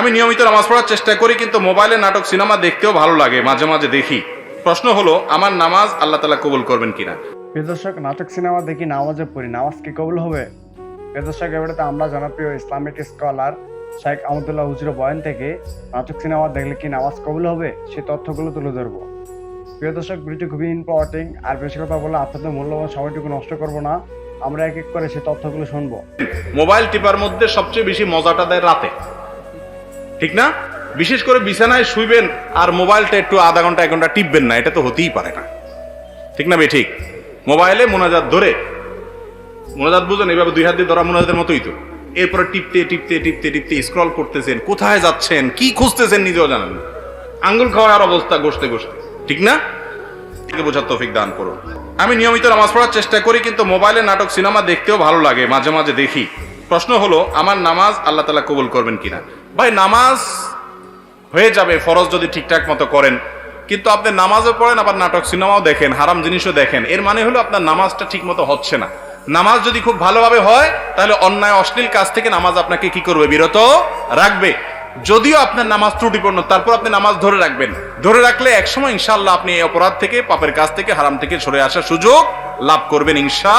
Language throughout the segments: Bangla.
আমি নিয়মিত নামাজ পড়ার চেষ্টা করি কিন্তু মোবাইলে নাটক সিনেমা দেখতেও ভালো লাগে মাঝে মাঝে দেখি। প্রশ্ন হলো আমার নামাজ আল্লাহ তালা কবুল করবেন কিনা? দর্শক নাটক সিনেমা দেখি নামাজে পড়ি। নামাজ কি কবুল হবে? দর্শক এবারে আমরা জনপ্রিয় ইসলামিক স্কলার শেখ আহমদুল্লাহ হুজুর বয়ান থেকে নাটক সিনেমা দেখলে কি নামাজ কবুল হবে? সে তথ্যগুলো তুলে ধরবো। প্রিয় দর্শক ভিডিওটি খুবই ইম্পর্টেন্ট আর বেশি কথা বলে আপনাদের মূল্যবান সময়টুকু নষ্ট করব না। আমরা এক এক করে সে তথ্যগুলো শুনব। মোবাইল টিপার মধ্যে সবচেয়ে বেশি মজাটা দেয় রাতে। ঠিক না? বিশেষ করে বিছানায় শুইবেন আর মোবাইলটা একটু আধা ঘণ্টা, এক ঘণ্টা টিপবেন না, এটা তো হতেই পারে না। ঠিক না ঠিক? মোবাইলে মোনাজাত ধরে, মোনাজাত বুঝেন এইভাবে দুই হাত দিয়ে ধরা মোনাজাতের মতোই তো। এরপরে টিপতে টিপতে টিপতে টিপতে স্ক্রল করতেছেন, কোথায় যাচ্ছেন, কি খুঁজতেছেন নিজেও জানেন আঙ্গুল খাওয়ার অবস্থা গোসতে গোসতে ঠিক না? থেকে বোঝার তৌফিক দান করুন। আমি নিয়মিত নামাজ পড়ার চেষ্টা করি, কিন্তু মোবাইলে নাটক, সিনেমা দেখতেও ভালো লাগে, মাঝে মাঝে দেখি। প্রশ্ন হলো, আমার নামাজ আল্লাহ তালা কবুল করবেন কিনা? ভাই, নামাজ হয়ে যাবে, ফরজ যদি ঠিকঠাক মতো করেন। কিন্তু আপনি নামাজও পড়েন, আবার নাটক, সিনেমাও দেখেন, হারাম জিনিসও দেখেন। এর মানে হলো আপনার নামাজটা ঠিক মতো হচ্ছে না। নামাজ যদি খুব ভালোভাবে হয়, তাহলে অন্যায়, অশ্লীল কাজ থেকে নামাজ আপনাকে কি করবে? বিরত রাখবে। যদিও আপনার নামাজ ত্রুটিপূর্ণ, তারপর আপনি নামাজ ধরে রাখবেন। ধরে রাখলে একসময় ইনশাআল্লাহ আপনি এই অপরাধ থেকে, পাপের কাজ থেকে, হারাম থেকে সরে আসার সুযোগ লাভ করবেন ইনশা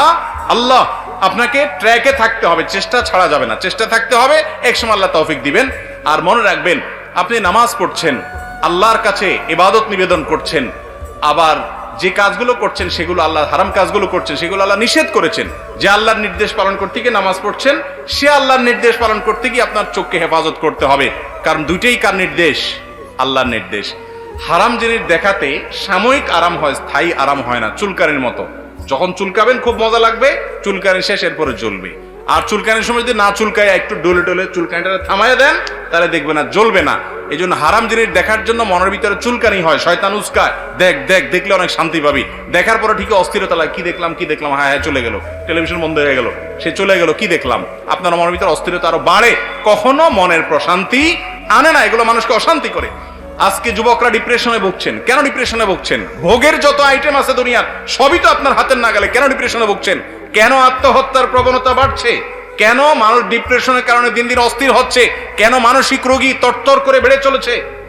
আল্লাহ। আপনাকে ট্র্যাকে থাকতে হবে, চেষ্টা ছাড়া যাবে না। চেষ্টা থাকতে হবে একসময় আল্লাহ তৌফিক দিবেন। আর মনে রাখবেন, আপনি নামাজ পড়ছেন, আল্লাহর কাছে ইবাদত নিবেদন করছেন, আবার যে কাজগুলো করছেন সেগুলো আল্লাহ হারাম কাজগুলো করছেন, সেগুলো আল্লাহ নিষেধ করেছেন। যে আল্লাহর নির্দেশ পালন করতে গিয়ে নামাজ পড়ছেন, সে আল্লাহর নির্দেশ পালন করতে গিয়ে আপনার চোখকে হেফাজত করতে হবে। কারণ দুইটাই কার নির্দেশ? আল্লাহর নির্দেশ। হারাম জিনিস দেখাতে সাময়িক আরাম হয়, স্থায়ী আরাম হয় না চুলকারের মতো। যখন চুলকাবেন, খুব মজা লাগবে। চুলকানি শেষ, এরপরে জ্বলবে। আর চুলকানির সময় যদি না চুলকায়, একটু ডলে ডলে চুলকানিটা থামায় দেন, তাহলে দেখবে না, জ্বলবে না। এই জন্য হারাম জিনিস দেখার জন্য মনের ভিতরে চুলকানি হয়। শয়তান উস্কায়। দেখ দেখ, দেখলে অনেক শান্তি পাবি। দেখার পরে ঠিক অস্থিরতা লাগে কি দেখলাম কি দেখলাম? হ্যাঁ হ্যাঁ চলে গেল। টেলিভিশন বন্ধ হয়ে গেল। সে চলে গেল, কি দেখলাম? আপনার মনের ভিতরে অস্থিরতা আরও বাড়ে। কখনো মনের প্রশান্তি আনে না। এগুলো মানুষকে অশান্তি করে। আজকে যুবকরা ডিপ্রেশনে ভুগছেন। কেন ডিপ্রেশনে ভুগছেন? ভোগের যত আইটেম আছে দুনিয়ার, সবই তো আপনার হাতের না গেলে কেন ডিপ্রেশনে ভুগছেন? কেন আত্মহত্যার প্রবণতা বাড়ছে? কেন মানুষ ডিপ্রেশনের কারণে দিন দিন অস্থির হচ্ছে? কেন মানসিক রোগী তরতর করে বেড়ে চলেছে?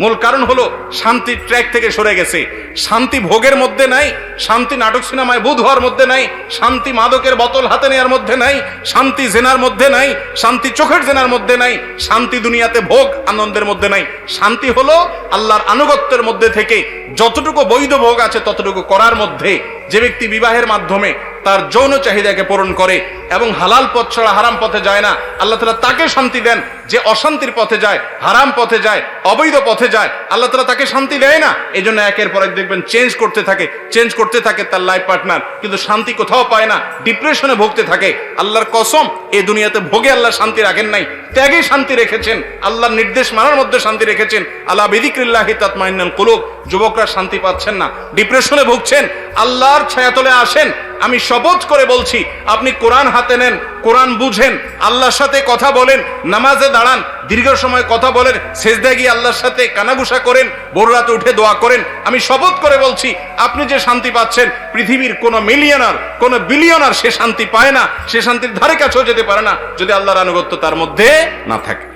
মূল কারণ হলো শান্তির ট্র্যাক থেকে সরে গেছে। শান্তি ভোগের মধ্যে নাই, শান্তি নাটক সিনেমায় বুধ হওয়ার মধ্যে নাই, শান্তি মাদকের বোতল হাতে নেওয়ার মধ্যে নাই, শান্তি জেনার মধ্যে নাই, শান্তি চোখের জেনার মধ্যে নাই, শান্তি দুনিয়াতে ভোগ আনন্দের মধ্যে নাই। শান্তি হলো আল্লাহর আনুগত্যের মধ্যে থেকে যতটুকু বৈধ ভোগ আছে ততটুকু করার মধ্যে। যে ব্যক্তি বিবাহের মাধ্যমে তার যৌন চাহিদাকে পূরণ করে এবং হালাল পথ ছাড়া হারাম পথে যায় না। আল্লাহ তালা তাকে শান্তি দেন যে অশান্তির পথে যায়, হারাম পথে যায়, অবৈধ পথে যায়। আল্লাহ তালা তাকে শান্তি দেয় না। এই জন্য একের পর এক দেখবেন চেঞ্জ করতে থাকে চেঞ্জ করতে থাকে তার লাইফ পার্টনার কিন্তু শান্তি কোথাও পায় না ডিপ্রেশনে ভুগতে থাকে। আল্লাহর কসম এ দুনিয়াতে ভোগে আল্লাহ শান্তি রাখেন নাই, ত্যাগে শান্তি রেখেছেন। আল্লাহর নির্দেশ মানার মধ্যে শান্তি রেখেছেন। আল্লাহ বেদিক্রিল্লাহি তাতমাইনাল কুলুব। যুবকরা শান্তি পাচ্ছেন না ডিপ্রেশনে ভুগছেন। আল্লাহর ছায়াতলে আসেন। আমি শপথ করে বলছি, আপনি কোরআন হাতে নেন, কোরআন বুঝেন, আল্লাহর সাথে কথা বলেন, নামাজে দাঁড়ান, দীর্ঘ সময় কথা বলেন সেজদা গিয়ে আল্লাহর সাথে কানাগুসা করেন, ভোর রাতে উঠে দোয়া করেন। আমি শপথ করে বলছি, আপনি যে শান্তি পাচ্ছেন, পৃথিবীর কোন মিলিয়নার, কোন বিলিয়নার সে শান্তি পায় না, সে শান্তির ধারে কাছেও যেতে পারে না, যদি আল্লাহর আনুগত্য তার মধ্যে না থাকে।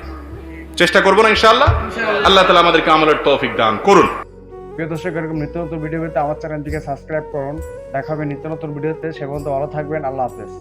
চেষ্টা করব না ইনশাআল্লাহ? আল্লাহ তালা আমাদেরকে আমলের তৌফিক দান করুন। প্রিয় দর্শক, এরকম নিত্য নতুন ভিডিও পেতে আমার চ্যানেলটিকে সাবস্ক্রাইব করুন। দেখা হবে নিত্য নতুন ভিডিওতে সে পর্যন্ত ভালো থাকবেন। আল্লাহ হাফেজ।